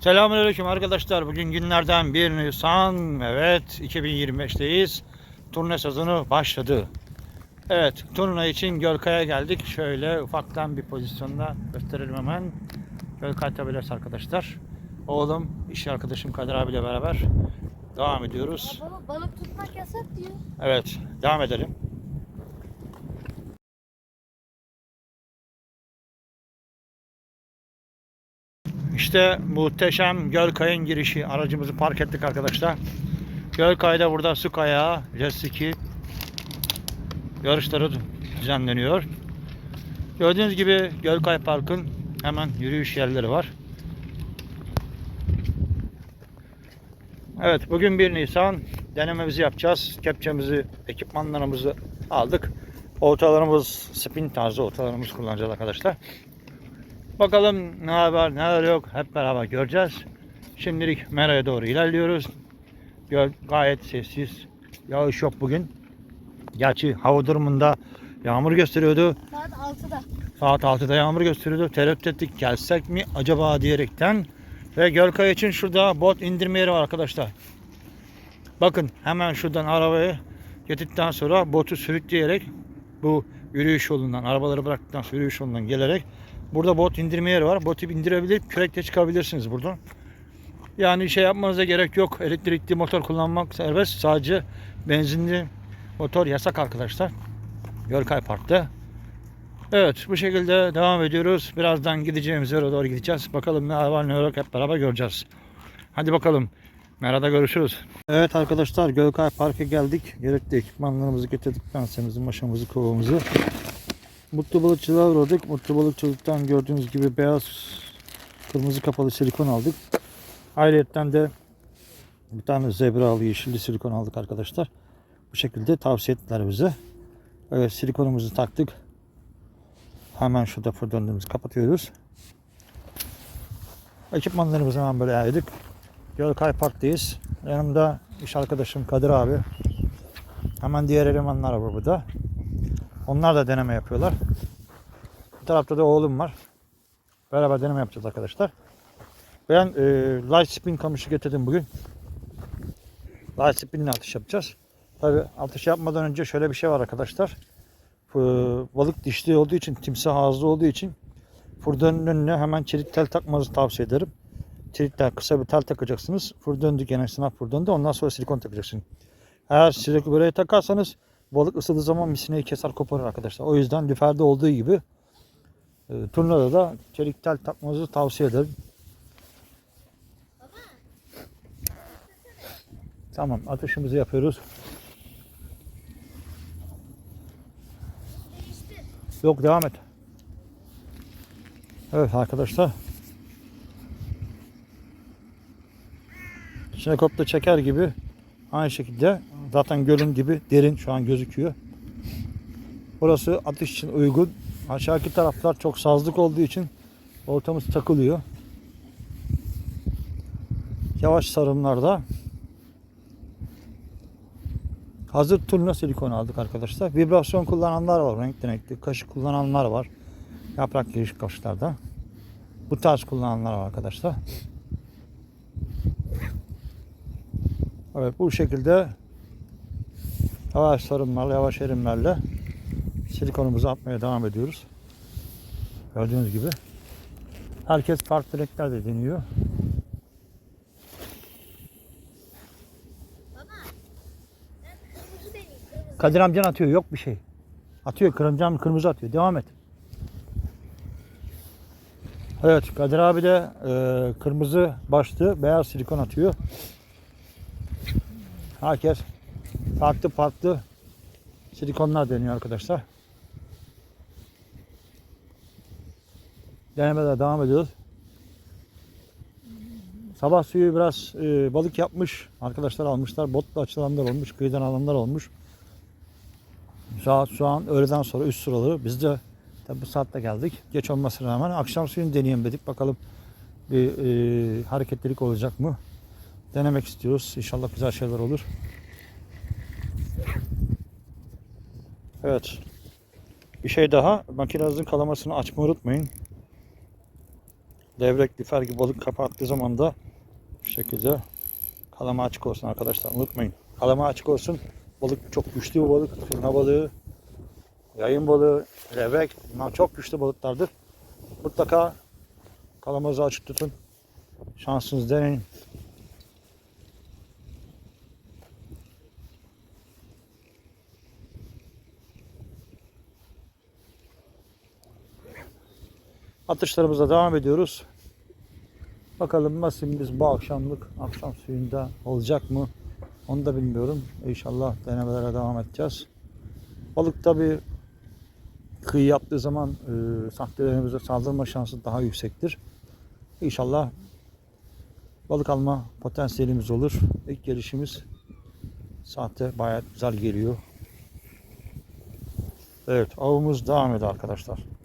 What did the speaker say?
Selamünaleyküm arkadaşlar. Bugün günlerden 1 Nisan. Evet 2025'teyiz. Turne sezonu başladı. Evet turne için Gölkay'a geldik. Şöyle ufaktan bir pozisyonda gösterelim hemen. Gölkay tabelası arkadaşlar. Oğlum, iş arkadaşım Kadir abiyle beraber devam ediyoruz. Baba balık tutmak yasak diyor. Evet devam edelim. İşte muhteşem Gölkay'ın girişi. Aracımızı park ettik arkadaşlar. Gölkay'da burada su kayağı, jet ski yarışları düzenleniyor. Gördüğünüz gibi Gölkay Park'ın hemen yürüyüş yerleri var. Evet bugün 1 Nisan denememizi yapacağız. Kepçemizi, ekipmanlarımızı aldık. Oltalarımız spin tarzı oltalarımız kullanacağız arkadaşlar. Bakalım ne haber neler yok hep beraber göreceğiz. Şimdilik Mera'ya doğru ilerliyoruz. Göl gayet sessiz. Yağış yok bugün. Gerçi hava durumunda yağmur gösteriyordu. Saat 6'da. Saat 6'da yağmur gösteriyordu. Tereddüt ettik gelsek mi acaba diyerekten. Ve Gölkay için şurada bot indirme yeri var arkadaşlar. Bakın hemen şuradan arabayı getirdikten sonra botu sürükleyerek bu yürüyüş yolundan arabaları bıraktıktan sonra yürüyüş yolundan gelerek burada bot indirme yeri var. Botu indirebilir kürekle çıkabilirsiniz buradan. Yani şey yapmanıza gerek yok. Elektrikli motor kullanmak serbest. Sadece benzinli motor yasak arkadaşlar. Gölkay Park'ta. Evet bu şekilde devam ediyoruz. Birazdan gideceğimiz yere doğru gideceğiz. Bakalım ne var ne yok hep beraber göreceğiz. Hadi bakalım. Merhaba görüşürüz. Evet arkadaşlar Gölkay Park'a geldik. Gerekli ekipmanlarımızı getirdik. Pensemizin, maşamızı, kovamızı. Mutlu balıkçılığa uğradık. Mutlu balıkçılıktan gördüğünüz gibi beyaz kırmızı kapalı silikon aldık. Ayrıca de bir tane zebralı yeşilli silikon aldık arkadaşlar. Bu şekilde tavsiye ettiler bize. Evet silikonumuzu taktık. Hemen şurada fırdönümüzü kapatıyoruz. Ekipmanlarımızı hemen böyle ayırdık. Gölkay Park'tayız. Yanımda iş arkadaşım Kadir abi. Hemen diğer elemanlar var burada. Onlar da deneme yapıyorlar. Bir tarafta da oğlum var. Beraber deneme yapacağız arkadaşlar. Ben e, light spin kamışı getirdim bugün. Light spin'le atış yapacağız. Tabi atış yapmadan önce şöyle bir şey var arkadaşlar. Ee, balık dişli olduğu için, timsah ağızlı olduğu için fırdanın önüne hemen çelik tel takmanızı tavsiye ederim. Çelik tel, kısa bir tel takacaksınız. Fırdan dükkanı sınav fırdanında ondan sonra silikon takacaksınız. Eğer silikon buraya takarsanız balık ısıdığı zaman misineyi keser koparır arkadaşlar. O yüzden lüferde olduğu gibi e, turnada da çelik tel takmanızı tavsiye ederim. Tamam atışımızı yapıyoruz. Yok devam et. Evet arkadaşlar. Sinekopta çeker gibi aynı şekilde zaten gölün gibi derin şu an gözüküyor. Burası atış için uygun. Aşağıki taraflar çok sazlık olduğu için ortamız takılıyor. Yavaş sarımlarda Hazır turna silikon aldık arkadaşlar. Vibrasyon kullananlar var. Renkli renkli. Kaşık kullananlar var. Yaprak giriş kaşıklarda. Bu tarz kullananlar var arkadaşlar. Evet bu şekilde yavaş sarımlarla, yavaş erimlerle silikonumuzu atmaya devam ediyoruz. Gördüğünüz gibi. Herkes farklı renkler de deniyor. Kadir amcan atıyor yok bir şey. Atıyor kırmızı kırmızı atıyor. Devam et. Evet Kadir abi de e, kırmızı başlı beyaz silikon atıyor. Herkes farklı farklı silikonlar deniyor arkadaşlar. Denemeler devam ediyoruz. Sabah suyu biraz e, balık yapmış. Arkadaşlar almışlar. Botla açılanlar olmuş. Kıyıdan alanlar olmuş. Saat şu an öğleden sonra üst sıraları. Biz de tabi bu saatte geldik. Geç olmasına rağmen akşam suyunu deneyelim dedik. Bakalım bir e, hareketlilik olacak mı? Denemek istiyoruz. İnşallah güzel şeyler olur. Evet. Bir şey daha. Makinenizin kalamasını açmayı unutmayın. levrek, lifer gibi balık kapattığı zaman da bu şekilde kalama açık olsun arkadaşlar. Unutmayın. Kalama açık olsun. Balık çok güçlü bir balık. Fırna balığı, yayın balığı, levrek. Bunlar çok güçlü balıklardır. Mutlaka kalamanızı açık tutun. Şansınızı deneyin. Atışlarımıza devam ediyoruz. Bakalım nasibimiz bu akşamlık akşam suyunda olacak mı? Onu da bilmiyorum. İnşallah denemelere devam edeceğiz. Balık tabi kıyı yaptığı zaman e, sahtelerimize saldırma şansı daha yüksektir. İnşallah balık alma potansiyelimiz olur. İlk gelişimiz sahte bayağı güzel geliyor. Evet avımız devam ediyor arkadaşlar.